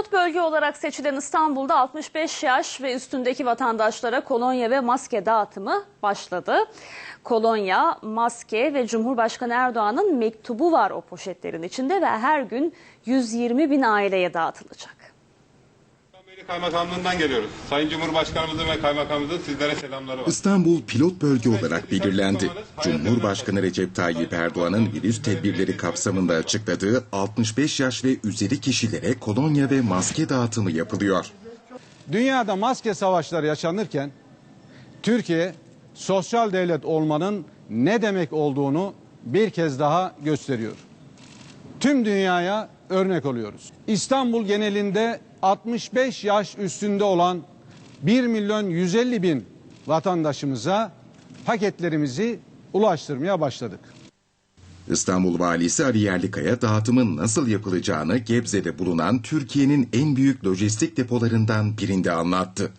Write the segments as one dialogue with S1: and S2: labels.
S1: Pilot bölge olarak seçilen İstanbul'da 65 yaş ve üstündeki vatandaşlara kolonya ve maske dağıtımı başladı. Kolonya, maske ve Cumhurbaşkanı Erdoğan'ın mektubu var o poşetlerin içinde ve her gün 120 bin aileye dağıtılacak.
S2: Kaymakamlığından geliyoruz. Sayın Cumhurbaşkanımızın ve kaymakamımızın sizlere selamları var.
S3: İstanbul pilot bölge olarak belirlendi. Cumhurbaşkanı Recep Tayyip Erdoğan'ın virüs tedbirleri kapsamında açıkladığı 65 yaş ve üzeri kişilere kolonya ve maske dağıtımı yapılıyor.
S4: Dünyada maske savaşları yaşanırken Türkiye sosyal devlet olmanın ne demek olduğunu bir kez daha gösteriyor. Tüm dünyaya örnek oluyoruz. İstanbul genelinde 65 yaş üstünde olan 1 milyon 150 bin vatandaşımıza paketlerimizi ulaştırmaya başladık.
S3: İstanbul Valisi Ali Yerlikaya dağıtımın nasıl yapılacağını Gebze'de bulunan Türkiye'nin en büyük lojistik depolarından birinde anlattı.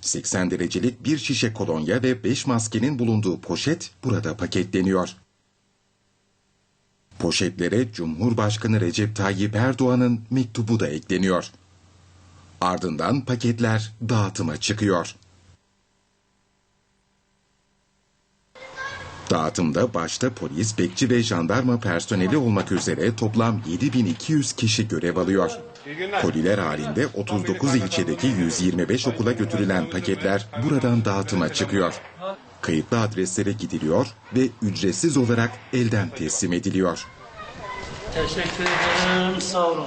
S3: 80 derecelik bir şişe kolonya ve 5 maskenin bulunduğu poşet burada paketleniyor. Poşetlere Cumhurbaşkanı Recep Tayyip Erdoğan'ın mektubu da ekleniyor. Ardından paketler dağıtıma çıkıyor. Dağıtımda başta polis, bekçi ve jandarma personeli olmak üzere toplam 7200 kişi görev alıyor. Koliler halinde 39 ilçedeki 125 okula götürülen paketler buradan dağıtıma çıkıyor. Kayıtlı adreslere gidiliyor ve ücretsiz olarak elden teslim ediliyor.
S5: Teşekkür ederim. Sağ olun.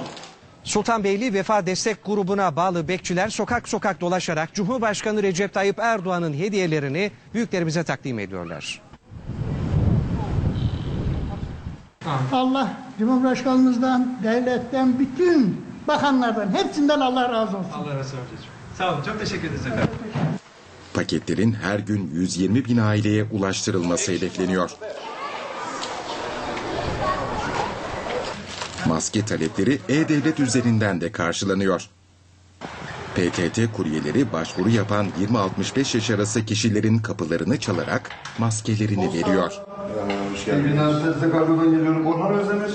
S6: Sultanbeyli Vefa Destek Grubu'na bağlı bekçiler sokak sokak dolaşarak Cumhurbaşkanı Recep Tayyip Erdoğan'ın hediyelerini büyüklerimize takdim ediyorlar.
S7: Allah Cumhurbaşkanımızdan, devletten, bütün bakanlardan, hepsinden Allah razı olsun.
S8: Allah razı olsun. Sağ olun. Çok teşekkür ederiz efendim.
S3: Paketlerin her gün 120 bin aileye ulaştırılması hedefleniyor. Maske talepleri E-Devlet üzerinden de karşılanıyor. PTT kuryeleri başvuru yapan 20-65 yaş arası kişilerin kapılarını çalarak maskelerini veriyor.
S9: Hoş geldiniz. destek geliyorum. Onlar özlemiş.